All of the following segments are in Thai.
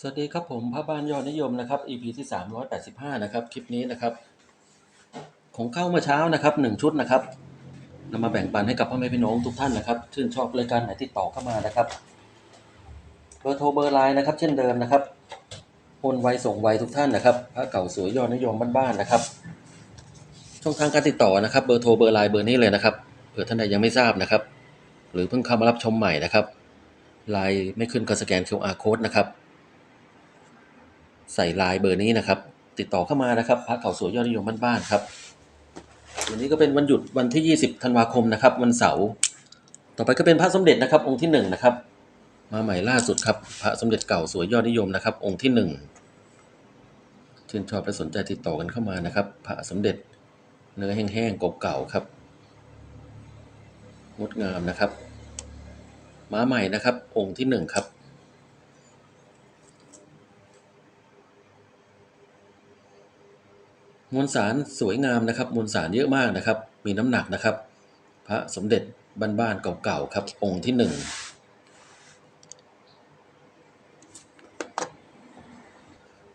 สวัสดีครับผมพระบ้านยอดนิยมนะครับ EP ที่ 385 นะครับ คลิปนี้นะครับ ของเข้าเมื่อเช้านะครับหนึ่งชุดนะครับนำมาแบ่งปันให้กับพ่อแม่พี่น้องทุกท่านนะครับชื่นชอบรายการไหนติดต่อเข้ามานะครับเบอร์โทรเบอร์ไลน์นะครับ เช่นเดิมนะครับโอนไวส่งไวทุกท่านนะครับพระเก่าสวยยอดนิยมบ้านๆนะครับ ช่องทางการติดต่อนะครับ เบอร์โทรเบอร์ไลน์เบอร์นี้เลยนะครับเผื่อท่านใดยังไม่ทราบนะครับ หรือเพิ่งเข้ามารับชมใหม่นะครับไลน์ไม่ขึ้นก็สแกน QR code นะครับ ใส่ไลน์เบอร์นี้นะครับ ติดต่อเข้ามานะครับพระเก่าสวยยอดนิยมบ้านๆครับ วันนี้ก็เป็นวันหยุดวันที่ 20ธันวาคมนะครับ วันเสาร์ต่อไปก็เป็นพระสมเด็จนะครับ องค์ที่หนึ่งนะครับ มาใหม่ล่าสุดครับ พระสมเด็จเก่าสวยยอดนิยมนะครับ องค์ที่หนึ่งชื่นชอบและสนใจติดต่อกันเข้ามานะครับ พระสมเด็จเนื้อแห้งๆเก่าๆครับงดงามนะครับมาใหม่นะครับ องค์ที่หนึ่งครับ มวลสารสวยงามนะครับ มวลสารเยอะมากนะครับ มีน้ำหนักนะครับ พระสมเด็จบ้านๆเก่าๆครับ องค์ที่หนึ่ง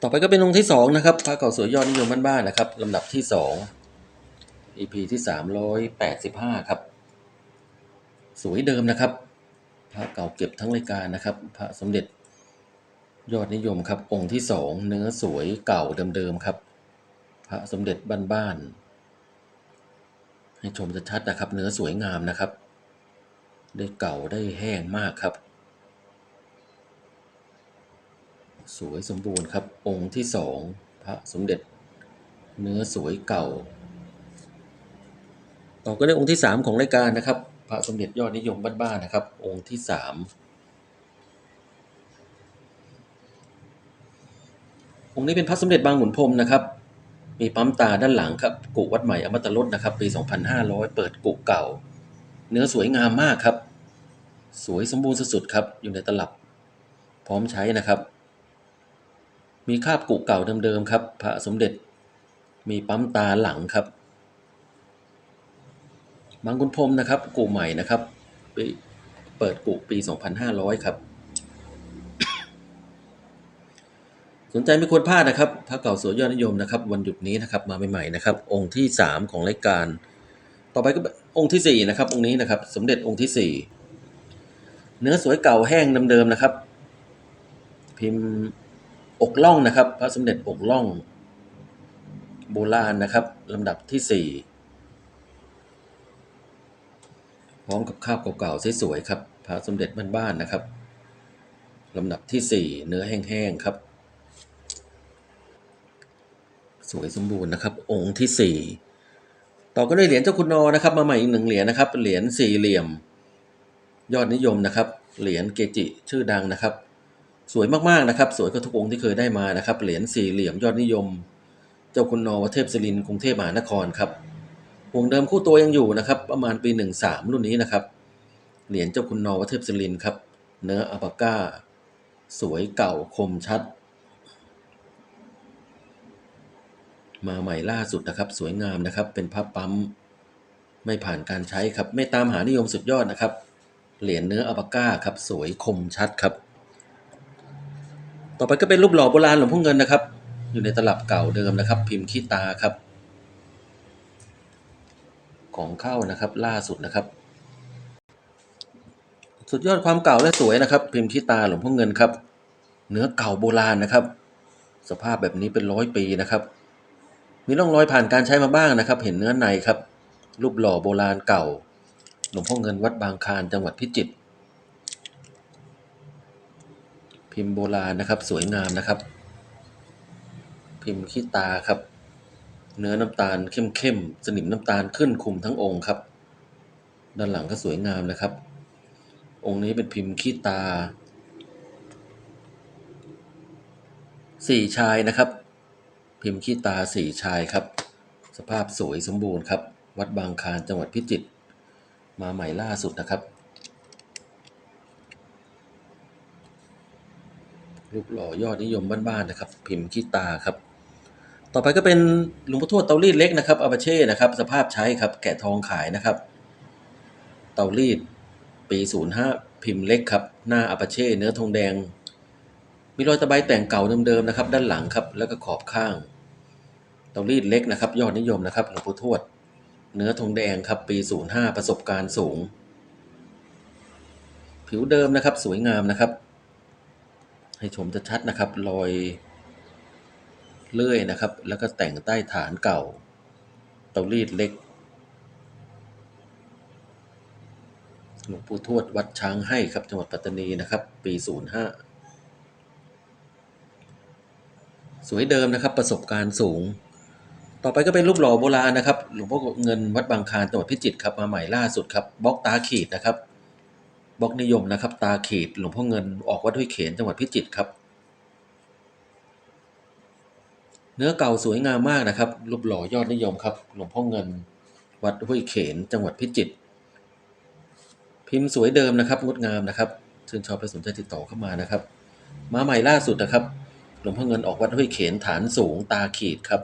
ต่อไปก็เป็นองค์ที่สองนะครับพระเก่าสวยยอดนิยมบ้านๆนะครับลำดับที่สอง EP ที่สามร้อยแปดสิบห้าครับ สวยเดิมนะครับ พระเก่าเก็บทั้งรายการนะครับ พระสมเด็จยอดนิยมครับ องค์ที่สองเนื้อสวยเก่าเดิมๆครับ ระสมเด็จบ้านๆให้ชมชัดๆนะครับ เนื้อสวยงามนะครับ ได้เก่าได้แห้งมากครับ สวยสมบูรณ์ครับ องค์ที่สองพระสมเด็จ เนื้อสวยเก่าต่อก็ได้องค์ที่สามของรายการนะครับ พระสมเด็จยอดนิยมบ้านๆนะครับ องค์ที่สามองค์นี้เป็นพระสมเด็จบางขุนพรมนะครับ มีปั๊มตาด้านหลังครับกุวัดใหม่อมตะรสนะครับ ปี 2500 เปิดกุเก่า เนื้อสวยงามมากครับ สวยสมบูรณ์สุดๆครับ อยู่ในตลับ พร้อมใช้นะครับ มีคาบกุเก่าเดิมๆครับ พระสมเด็จ มีปั๊มตาหลังครับบางคุณพรมนะครับกุใหม่นะครับปีเปิดกุปี 2500 ครับ สนใจไม่ควรพลาดนะครับพระเก่าสวยยอดนิยมนะครับ วันหยุดนี้นะครับมาใหม่ๆนะครับ องค์ที่สามของรายการ ต่อไปก็องค์ที่สี่นะครับ องค์นี้นะครับ สมเด็จองค์ที่สี่เนื้อสวยเก่าแห้งเดิมๆนะครับ พิมพ์อกล่องนะครับ พระสมเด็จอกล่องโบราณนะครับลำดับที่สี่พร้อมกับข้าวเก่าๆสวยๆครับพระสมเด็จบ้านๆนะครับลำดับที่สี่เนื้อแห้งๆครับ ส วยสมบูรณ์นะครับ องค์ที่สี่ต่อก็ได้เหรียญเจ้าคุณนอนะครับ มาใหม่อีกหนึ่งเหรียญนะครับ เหรียญสี่เหลี่ยม ยอดนิยมนะครับ เหรียญเกจิชื่อดังนะครับ สวยมากๆนะครับ สวยกว่าทุกองค์ที่เคยได้มานะครับ เหรียญสี่เหลี่ยมยอดนิยม เจ้าคุณนอวัดเทพศิรินกรุงเทพมหานครครับวงเดิมคู่ตัวยังอยู่นะครับ ประมาณปีหนึ่งสามรุ่นนี้นะครับ เหรียญเจ้าคุณนอวัดเทพศิรินครับ เนื้ออัปาก้า สวยเก่าคมชัด มาใหม่ล่าสุดนะครับ สวยงามนะครับ เป็นพับปั๊ม ไม่ผ่านการใช้ครับ ไม่ตามหานิยมสุดยอดนะครับ เหรียญเนื้ออัปาก้าครับ สวยคมชัดครับ ต่อไปก็เป็นรูปหล่อโบราณหลวงพ่อเงินนะครับ อยู่ในตลับเก่าเดิมนะครับ พิมพ์ขี้ตาครับ ของเข้านะครับล่าสุดนะครับ สุดยอดความเก่าและสวยนะครับ พิมพ์ขี้ตาหลวงพ่อเงินครับ เนื้อเก่าโบราณนะครับ สภาพแบบนี้เป็นร้อยปีนะครับ มีร่องรอยผ่านการใช้มาบ้างนะครับ เห็นเนื้อในครับ รูปหล่อโบราณเก่า หลวงพ่อเงินวัดบางคลานจังหวัดพิจิตร พิมพ์โบราณนะครับ สวยงามนะครับ พิมพ์ขี้ตาครับ เนื้อน้ำตาลเข้มๆ สนิมน้ำตาลขึ้นคุมทั้งองค์ครับ ด้านหลังก็สวยงามนะครับ องค์นี้เป็นพิมพ์ขี้ตาสี่ชายนะครับ พิมพ์ขี้ตาสี่ชายครับ สภาพสวยสมบูรณ์ครับ วัดบางคานจังหวัดพิจิตรมาใหม่ล่าสุดนะครับ รูปหล่อยอดนิยมบ้านๆนะครับ พิมพ์ขี้ตาครับ ต่อไปก็เป็นหลวงพ่อทวดเตารีดเล็กนะครับอาบาเช่นะครับ สภาพใช้ครับ แกะทองขายนะครับ เตารีดปี 05 พิมพ์เล็กครับ หน้าอาปาเช่เนื้อทองแดงมีรอยตะไบแต่งเก่าเดิมๆนะครับ ด้านหลังครับ แล้วก็ขอบข้าง เตารีดเล็กนะครับ ยอดนิยมนะครับหลวงปู่ทวด เนื้อธงแดงครับ ปี 05 ประสบการณ์สูง ผิวเดิมนะครับ สวยงามนะครับ ให้ชมชัดๆนะครับรอยเลื่อยนะครับ แล้วก็แต่งใต้ฐานเก่า เตารีดเล็กหลวงปู่ทวดวัดช้างให้ครับจังหวัดปัตตานีนะครับ ปี 05 สวยเดิมนะครับประสบการณ์สูง ต่อไปก็เป็นรูปหล่อโบราณนะครับ หลวงพ่อเงินวัดบางคลานจังหวัดพิจิตรครับมาใหม่ล่าสุดครับบล็อกตาขีดนะครับบล็อกนิยมนะครับ ตาขีดหลวงพ่อเงินออกวัดห้วยเขนจังหวัดพิจิตรครับ เนื้อเก่าสวยงามมากนะครับ รูปหล่อยอดนิยมครับ หลวงพ่อเงินวัดห้วยเขนจังหวัดพิจิตรพิมพ์สวยเดิมนะครับงดงามนะครับชื่นชอบและสนใจติดต่อเข้ามานะครับ มาใหม่ล่าสุดนะครับ หลวงพ่อเงินออกวัดห้วยเขนฐานสูงตาขีดครับ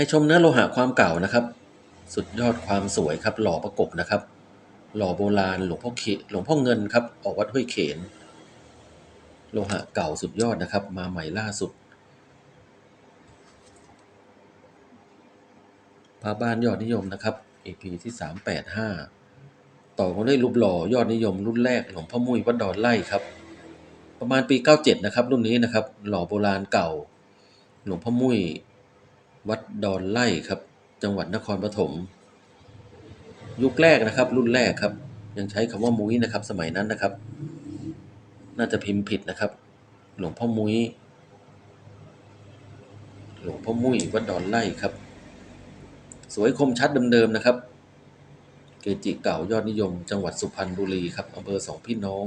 ให้ชมเนื้อโลหะความเก่านะครับ สุดยอดความสวยครับ หล่อประกบนะครับ หล่อโบราณหลวงพ่อเขหลวงพ่อเงินครับ ออกวัดห้วยเขน โลหะเก่าสุดยอดนะครับ มาใหม่ล่าสุดพระบ้านยอดนิยมนะครับ EP ที่ 385 ต่อกันด้วยรูปหล่อยอดนิยมรุ่นแรกหลวงพ่อมุ้ยวัดดอนไล่ครับ ประมาณปี 97 นะครับ รุ่นนี้นะครับ หล่อโบราณเก่า หลวงพ่อมุ้ย วัดดอนไล่ครับ จังหวัดนครปฐมยุคแรกนะครับ รุ่นแรกครับ ยังใช้คำว่ามุ้ยนะครับ สมัยนั้นนะครับ น่าจะพิมพ์ผิดนะครับ หลวงพ่อมุ้ยหลวงพ่อมุ้ยวัดดอนไล่ครับ สวยคมชัดเดิมๆนะครับ เกจิเก่ายอดนิยม จังหวัดสุพรรณบุรีครับอำเภอสองพี่น้อง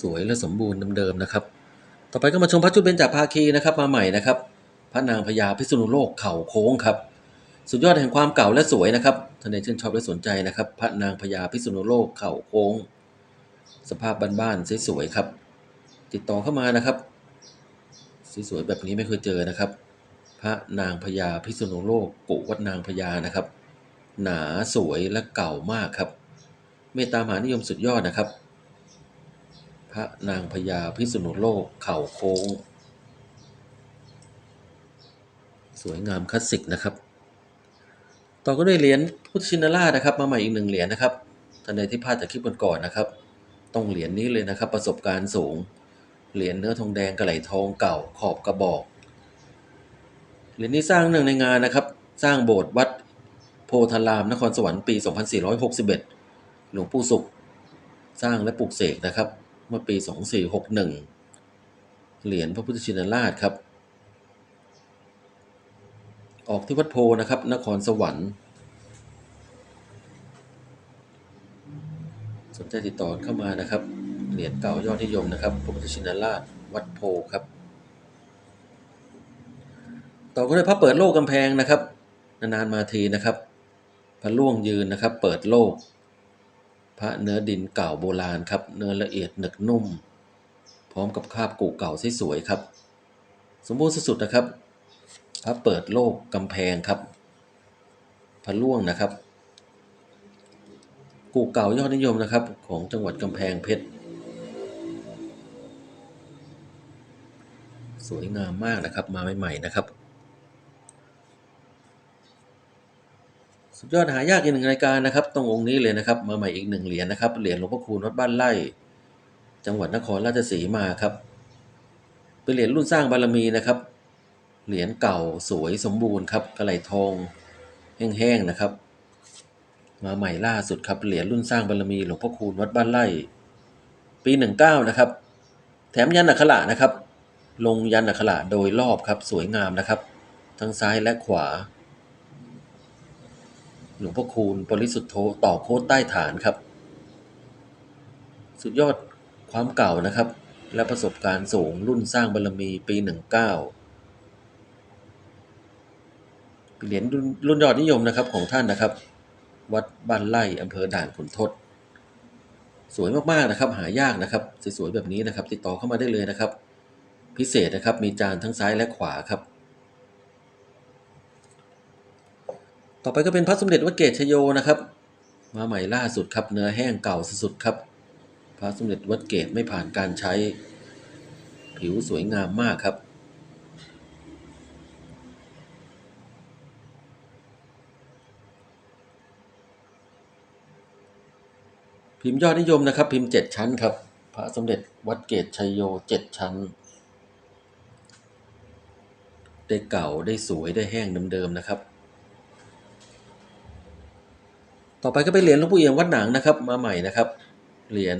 สวยและสมบูรณ์เดิมๆนะครับ ต่อไปก็มาชมพระจุลเบญจภาคีนะครับ มาใหม่นะครับ พระนางพญาพิษณุโลกเข่าโค้งครับ สุดยอดแห่งความเก่าและสวยนะครับท่านใดชื่นชอบและสนใจนะครับ พระนางพญาพิษณุโลกเข่าโค้ง สภาพบ้านๆสวยๆครับ ติดต่อเข้ามานะครับสวยๆแบบนี้ไม่เคยเจอนะครับ พระนางพญาพิษณุโลกกุวัดนางพญานะครับ หนาสวยและเก่ามากครับเมตตามหานิยมสุดยอดนะครับ ระนางพญาพิษณุโลกเข่าโค้ง สวยงามคลาสสิกนะครับ ต่อก็ด้วยเหรียญพุทธชินราชนะครับ มาใหม่อีกหนึ่งเหรียญนะครับท่านใดที่พลาดจากคลิปก่อนๆนะครับ ต้องเหรียญนี้เลยนะครับ ประสบการณ์สูง เหรียญเนื้อทองแดงกระไหลทองเก่าขอบกระบอก เหรียญนี้สร้างเนื่งในงานนะครับ สร้างโบสถ์วัดโพธารามนครสวรรค์ปี 2461 หลวงปู่สุข สร้างและปลูกเสกนะครับ เมื่อปี 2461 เหรียญพระพุทธชินราชครับ ออกที่วัดโพนะครับ นครสวรรค์ สนใจติดต่อเข้ามานะครับ เหรียญเก่ายอดนิยมนะครับ พระพุทธชินราชวัดโพครับ ต่อก็ด้พระเปิดโลกกำแพงนะครับ นานๆมาทีนะครับ พระล่วงยืนนะครับ เปิดโลก พระเนื้อดินเก่าโบราณครับ เนื้อละเอียดหนึกนุ่ม พร้อมกับคาบกูเก่าสวยๆครับ สมบูรณ์สุดๆนะครับ พระเปิดโลกกำแพงครับ พระล่วงนะครับกูเก่ายอดนิยมนะครับ ของจังหวัดกำแพงเพชร สวยงามมากนะครับ มาใหม่ๆนะครับ สุดยอดหายากอีกหนึ่งรายการนะครับตรงองค์นี้เลยนะครับมาใหม่อีกหนึ่งเหรียญนะครับเหรียญหลวงพ่อคูณวัดบ้านไร่ จังหวัดนครราชสีมาครับ เป็นเหรียญรุ่นสร้างบารมีนะครับ เหรียญเก่าสวยสมบูรณ์ครับกระไหลทองแห้งๆนะครับ มาใหม่ล่าสุดครับเหรียญรุ่นสร้างบารมีหลวงพ่อคูณวัดบ้านไร่ ปีหนึ่งเก้านะครับ แถมยันอักขระนะครับ ลงยันอักขระโดยรอบครับสวยงามนะครับ ทั้งซ้ายและขวา หลวงพ่อคูณปริสุทธโธต่อโคตใต้ฐานครับ สุดยอดความเก่านะครับ และประสบการณ์สูงรุ่นสร้างบารมีปี 19เหรียญรุ่นรุ่นยอดนิยมนะครับของท่านนะครับ วัดบ้านไร่อำเภอด่านขุนทดสวยมากๆนะครับ หายากนะครับสวยๆแบบนี้นะครับ ติดต่อเข้ามาได้เลยนะครับ พิเศษนะครับมีจานทั้งซ้ายและขวาครับ ต่อไปก็เป็นพระสมเด็จวัดเกตชโยนะครับ มาใหม่ล่าสุดครับ เนื้อแห้งเก่าสุดๆครับ พระสมเด็จวัดเกตไม่ผ่านการใช้ ผิวสวยงามมากครับพิมพ์ยอดนิยมนะครับ พิมพ์เจ็ดชั้นครับ พระสมเด็จวัดเกตชัยโยเจ็ดชั้น ได้เก่าได้สวยได้แห้งเดิมๆนะครับ ต่อไปก็เป็นเหรียญหลวงปู่เอี่ยมวัดหนังนะครับ มาใหม่นะครับ เหรียญ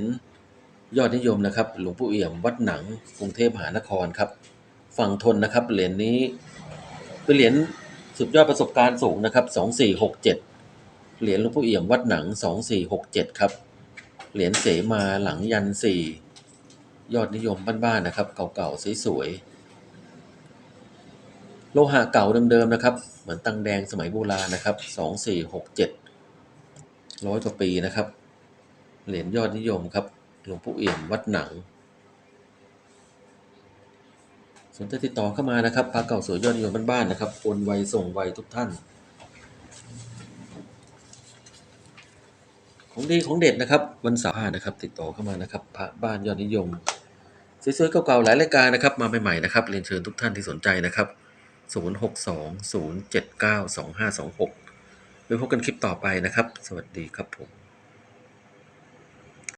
ยอดนิยมนะครับ หลวงปู่เอี่ยมวัดหนังกรุงเทพมหานครครับ ฝั่งทนนะครับ เหรียญนี้ เป็นเหรียญสุดยอดประสบการณ์สูงนะครับสองสี่หกเจ็ดเหรียญหลวงปู่เอี่ยมวัดหนังสองสี่หกเจ็ดครับ เหรียญเสมาหลังยันสี่ยอดนิยมบ้านๆนะครับ เก่าๆสวยๆโลหะเก่าเดิมๆนะครับ เหมือนตังแดงสมัยโบราณนะครับสองสี่หกเจ็ด ร้อยกว่าปีนะครับ เหรียญยอดนิยมครับ หลวงปู่เอี่ยมวัดหนัง สนใจติดต่อเข้ามานะครับพระเก่าสวยยอดนิยมบ้านๆนะครับโอนไวส่งไวทุกท่าน ของดีของเด็ดนะครับ วันเสาร์นะครับ ติดต่อเข้ามานะครับพระบ้านยอดนิยมสวยๆเก่าๆหลายรายการนะครับ มาใหม่ๆนะครับเรียนเชิญทุกท่านที่สนใจนะครับ 0620792526 ไว้พบกันคลิปต่อไปนะครับ สวัสดีครับผม